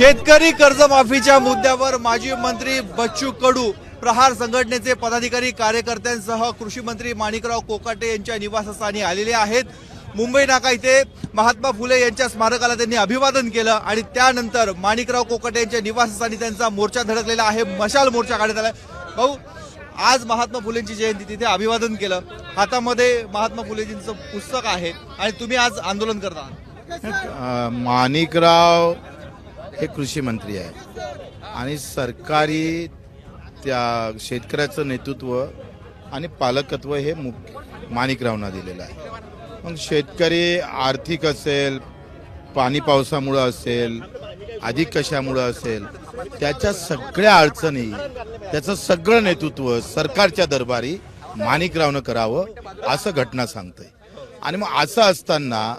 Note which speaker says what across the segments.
Speaker 1: शेतकरी कर्जमाफीच्या मुद्द्यावर माजी मंत्री बच्चू कडू प्रहार संघटनेचे पदाधिकारी कार्यकर्त्यांसह कृषी मंत्री माणिकराव कोकाटे यांच्या निवासस्थानी आलेले आहेत. मुंबई नाका इथे महात्मा फुले यांच्या स्मारकाला त्यांनी अभिवादन केलं आणि त्यानंतर माणिकराव कोकाटे यांच्या निवासस्थानी त्यांचा मोर्चा धडकलेला आहे. मशाल मोर्चा काढण्यात आला भाऊ आज महात्मा फुलेंची जयंती तिथे अभिवादन केलं. हातामध्ये महात्मा फुलेजींचं पुस्तक आहे आणि तुम्ही आज आंदोलन करता.
Speaker 2: माणिकराव हे कृषी मंत्री आहे आणि सरकारी त्या शेतकऱ्याचं नेतृत्व आणि पालकत्व हे मुख्य माणिकरावना दिलेलं आहे. मग शेतकरी आर्थिक असेल पाणी पावसामुळं असेल अधिक कशामुळं असेल त्याच्या सगळ्या अडचणी त्याचं सगळं नेतृत्व सरकारच्या दरबारी माणिकरावनं करावं असं घटना सांगतंय. आणि मग असं असताना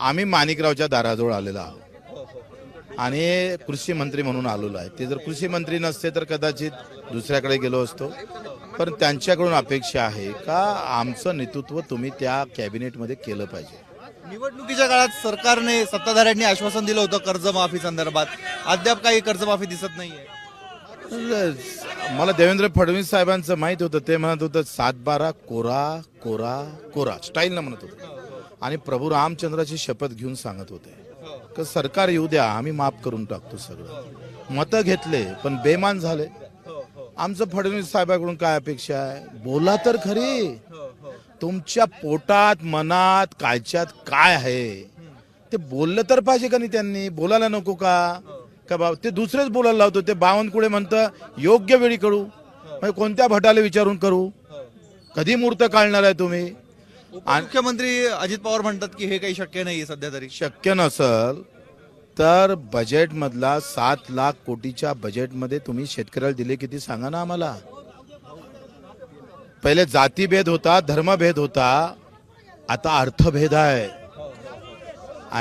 Speaker 2: आम्ही माणिकरावच्या दाराजवळ आलेलो आहोत. आणि कृषी मंत्री म्हणून आलेलो आहे. ते जर कृषी मंत्री नसते तर कदाचित दुसऱ्याकडे गेलो असतो. पण त्यांच्याकडून अपेक्षा आहे का आमचं नेतृत्व तुम्ही त्या कॅबिनेटमध्ये केलं पाहिजे?
Speaker 1: निवडणुकीच्या काळात सरकारने सत्ताधाऱ्यांनी आश्वासन दिलं होतं कर्जमाफी संदर्भात. अद्याप काही कर्जमाफी दिसत नाहीये.
Speaker 2: मला देवेंद्र फडणवीस साहेबांचं माहीत होतं. ते म्हणत होतं सात बारा कोरा कोरा कोरा. स्टाईलनं म्हणत होते. आणि प्रभू रामचंद्राची शपथ घेऊन सांगत होते. का सरकार येऊ द्या आम्ही माफ करून टाकतो सगळं. मतं घेतले पण बेमान झाले. आमचं फडणवीस साहेबाकडून काय अपेक्षा आहे? बोला तर खरी. तुमच्या पोटात मनात कायच्यात काय आहे? ते बोललं तर पाहिजे का नाही त्यांनी? बोलायला नको का? का बा ते दुसरेच बोलायला लावतो. ते बावनकुळे म्हणतं योग्य वेळी करू. म्हणजे कोणत्या भटाला विचारून करू? कधी मूर्त काढणार आहे तुम्ही?
Speaker 1: मुख्यमंत्री अजित पवार म्हणतात की हे काही शक्य नाही सध्या तरी.
Speaker 2: शक्य नसल तर बजेटमधला सात लाख कोटीच्या बजेटमध्ये तुम्ही शेतकऱ्याला दिले किती सांगा ना आम्हाला. पहिले जातीभेद होता धर्मभेद होता आता अर्थभेद आहे.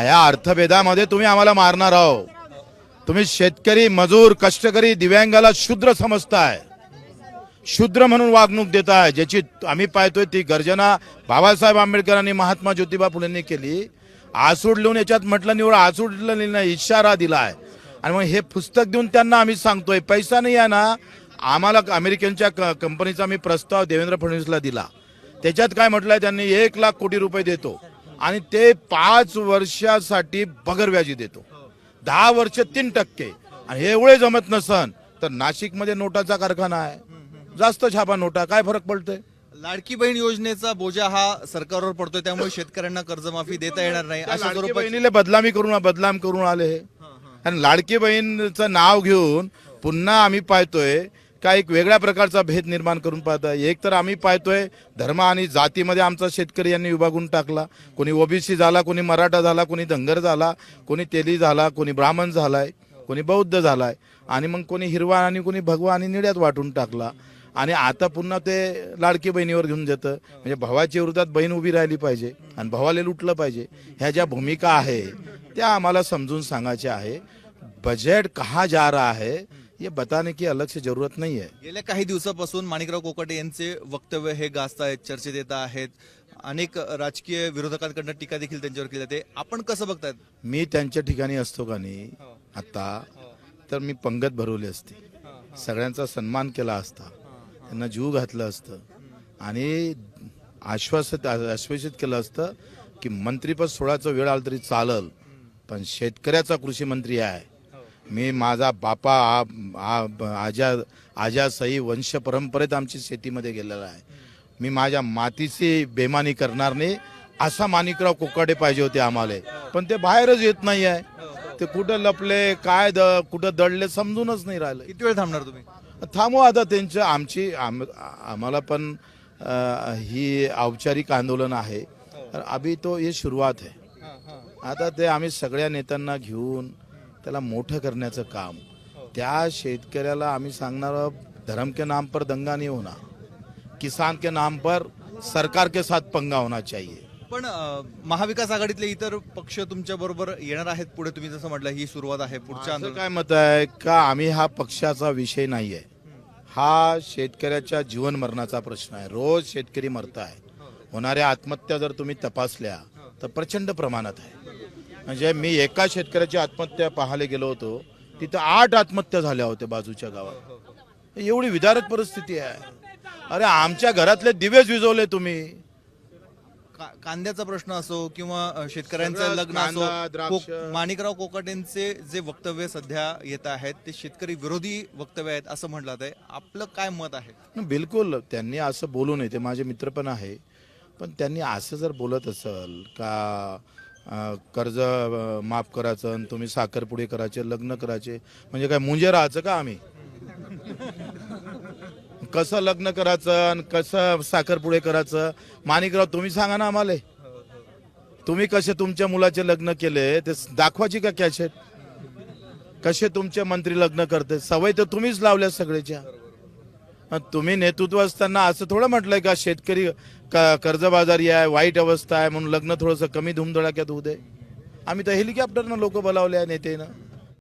Speaker 2: या अर्थभेदामध्ये तुम्ही आम्हाला मारणार आहो तुम्ही शेतकरी मजूर कष्टकरी दिव्यांगाला शूद्र समजताय. शूद्र म्हणून वागणूक देत आहे ज्याची आम्ही पाहतोय ती गर्जना बाबासाहेब आंबेडकरांनी महात्मा ज्योतिबा फुलेंनी केली. आसूड लिहून याच्यात म्हटलं निवड आसूड लिहिलं नाही इशारा आहे आणि मग हे पुस्तक देऊन त्यांना आम्ही सांगतोय पैसा नाही आहे ना आम्हाला अमेरिकनच्या क- कंपनीचा मी प्रस्ताव देवेंद्र फडणवीसला दिला. त्याच्यात काय म्हटलंय त्यांनी एक लाख कोटी रुपये देतो. आणि ते पाच वर्षासाठी बगरव्याजी देतो. दहा वर्ष तीन टक्के. आणि हे एवढे जमत नसन तर नाशिकमध्ये नोटाचा कारखाना आहे. जास्त छापा नोटा काय फरक पडतोय?
Speaker 1: लाडकी बहीण योजनेचा बोजा हा सरकारवर पडतोय त्यामुळे शेतकऱ्यांना कर्जमाफी देता येणार नाही.
Speaker 2: त्या
Speaker 1: अशा
Speaker 2: लाडकी
Speaker 1: स्वरूपात
Speaker 2: बहिणीला बदलामी करून बदनाम करून आले हे. आणि लाडकी बहीणचं नाव घेऊन पुन्हा आम्ही पाहतोय का एक वेगळ्या प्रकारचा भेद निर्माण करून पाहतोय एक तर आम्ही पाहतोय धर्म आणि जातीमध्ये आमचा शेतकरी यांनी विभागून टाकला. कोणी ओबीसी झाला कोणी मराठा झाला कोणी धनगर झाला कोणी तेली झाला कोणी ब्राह्मण झालाय कोणी बौद्ध झालाय. आणि मग कोणी हिरवा आणि कोणी भगवा आणि निड्यात वाटून टाकला. आणि आता पुन्हा ते लाडकी बहिणीवर घेऊन जातं. म्हणजे भावाच्या विरोधात बहीण उभी राहिली पाहिजे आणि भावाला लुटलं पाहिजे. ह्या ज्या भूमिका आहे त्या आम्हाला समजून सांगायच्या आहे. बजट कहा जा रहा है ये बताने की अलग से जरूरत नहीं है
Speaker 1: गेल्या काही दिवसापासून माणिकराव कोकाटे यांचे वक्तव्य हे गाजत आहेत चर्चेत येत आहेत. अनेक राजकीय विरोधकांकडनं टीका देखील त्यांच्यावर केली जाते. आपण कसं बघतायत?
Speaker 2: मी त्यांच्या ठिकाणी असतो का नाही? आता तर मी पंगत भरवली असती. सगळ्यांचा सन्मान केला असता. त्यांना जीव घातलं असतं. आणि आश्वासित आश्वासित केलं असतं की मंत्रीपद सोडायचं वेळ आला तरी चालल पण शेतकऱ्याचा कृषी मंत्री आहे. मी माझा बापा आ- आजा सई वंश परंपरेत आमची शेतीमध्ये गेलेला आहे. मी माझ्या मातीची बेमानी करणार नाही असा माणिकराव कोकाडे पाहिजे होते आम्हाला. पण ते बाहेरच येत नाही आहे ते कुठं लपले काय द कुठं दडले समजूनच नाही राहिलं.
Speaker 1: किती वेळ थांबणार तुम्ही?
Speaker 2: थांबू आता त्यांचं आमची आम, आम्हाला पण ही औपचारिक आंदोलन आहे. तर अभि तो ये सुरुवात आहे आता ते आम्ही सगळ्या नेत्यांना घेऊन त्याला मोठं करण्याचं काम. त्या शेतकऱ्याला आम्ही सांगणार धर्म के नाम पर दंगा नहीं होना. किसान के नाम पर सरकार के साथ पंगा होना चाहिए.
Speaker 1: पण महाविकास आघाडीतले इतर पक्ष तुमच्या बरोबर येणार आहेत पुढे तुम्ही जसं म्हटलं ही सुरुवात आहे पुढच्या
Speaker 2: काय मत आहे का आम्ही हा पक्षाचा विषय नाही आहे हा शेतकऱ्याच्या जीवन मरणाचा प्रश्न आहे. रोज शेतकरी मरत आहे. होणाऱ्या आत्महत्या जर तुम्ही तपासल्या तर प्रचंड प्रमाणात आहे. म्हणजे मी एका शेतकऱ्याची आत्महत्या पाहायला गेलो होतो तिथं आठ आत्महत्या झाल्या होत्या बाजूच्या गावात. एवढी विदारक परिस्थिती आहे. अरे आमच्या घरातले दिवेच विजवले तुम्ही.
Speaker 1: का- कांद्याचा प्रश्न असो किंवा शेतकऱ्यांचं
Speaker 2: सगळं
Speaker 1: लग्न
Speaker 2: कांदा,
Speaker 1: असो
Speaker 2: द्राक्ष.
Speaker 1: कोक- माणिकराव कोकाटेंचे जे वक्तव्य सध्या येत आहेत ते शेतकरी विरोधी वक्तव्य आहेत असं म्हटलं आहे आपलं काय मत आहे?
Speaker 2: बिलकुल. त्यांनी असं बोलू नये. ते माझे मित्र पण आहे. पण त्यांनी असं जर बोलत असेल का अं, कर्ज अं, माफ करायचं आणि तुम्ही साखरपुडे करायचे लग्न करायचे म्हणजे काय मुंजे राहायचं का आम्ही? कसं लग्न करायचं आणि कसं साखरपुडे करायचं? माणिकराव तुम्ही सांगा ना आम्हाला. तुम्ही कसे तुमच्या मुलाचे लग्न केले? ते दाखवायची का कॅशेट? कसे तुमचे मंत्री लग्न करते? सवय तर तुम्हीच लावल्या सगळ्याच्या. तुम्ही नेतृत्व असताना असं थोडं म्हटलंय का शेतकरी क- कर्जबाजारी आहे वाईट अवस्था आहे म्हणून लग्न थोडंसं कमी धुमधडाक्यात होऊ दे. आम्ही तर हेलिकॉप्टरनं लोक बोलावले आहे नेतेनं.